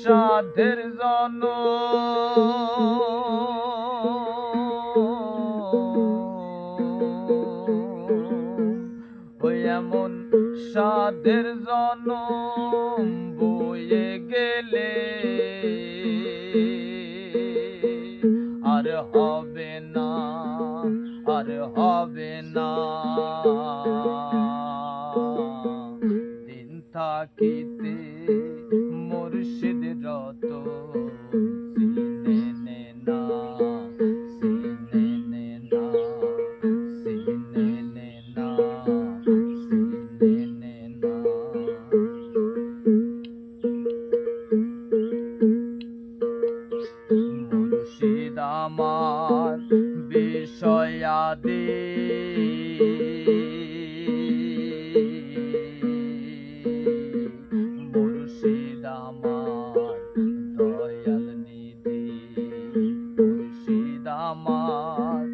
সাধের জন এমন সাধের জন বয়ে গেলে আর হবে না, আর হবে না। দিন থাকিতে মুর্শিদ রত সিনে নে না সিনে নে না সিনে নে না সিনে নে না। মুর্শিদ আমার বিষয়াদি আমার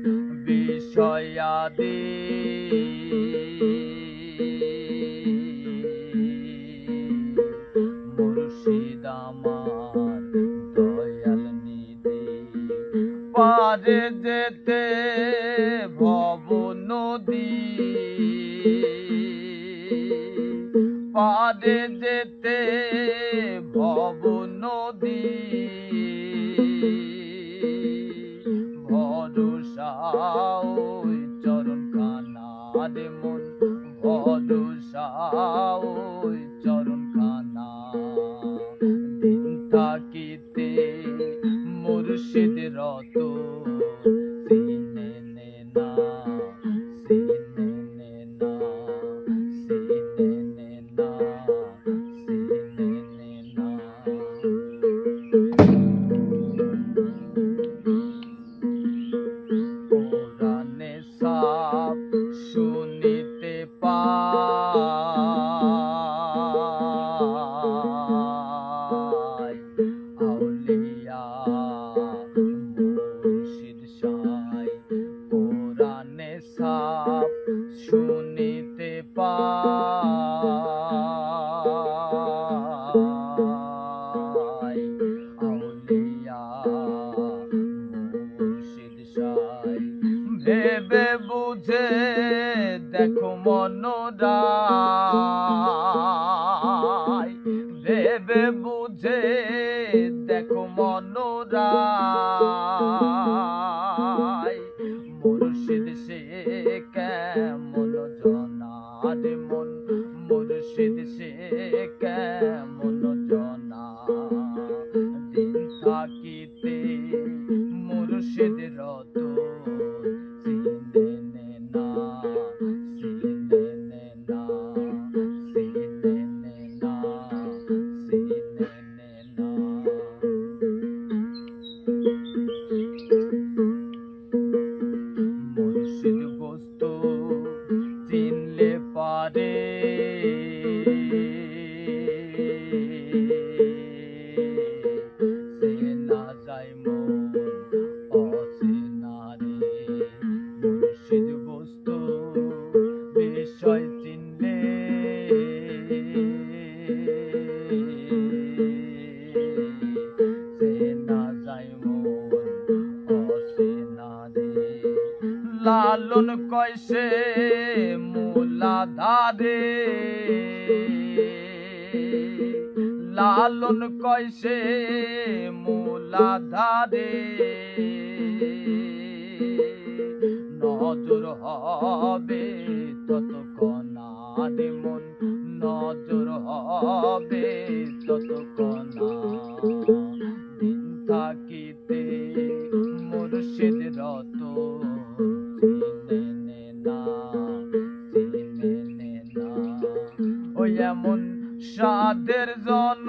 বিষয়াদি। মুর্শিদ আমার দয়াল নিধি। পারে যেতে ভব নদী। পারে যেতে ভব নদী। ওই চরণ কানার মন ভরসা ওই চরণ কানা দিন থাকিতে মুর্শিদ রত ভেবে বুঝে দেখো মনোরাই মুর্শিদ সে কেমন জনার মন? মুর্শিদ সে কেমন জনা দিন থাকিতে মুর্শিদ রত লালন কয়সে মূলাধারে লালন কয়সে মূলাধারে নজর হবে ততক্ষণারে মন নজর হবে ততক্ষণা দিন থাকিতে মুর্শিদ রত সাদের জন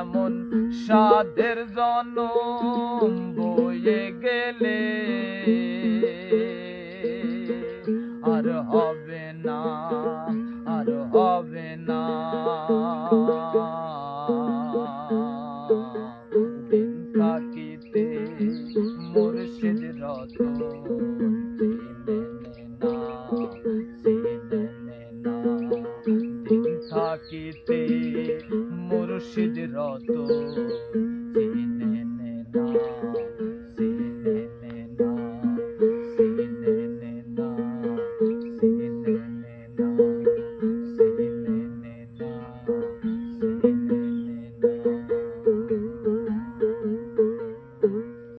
এমন সাদের জন বয়ে গেলে। দিতে মুর্শিদ রত।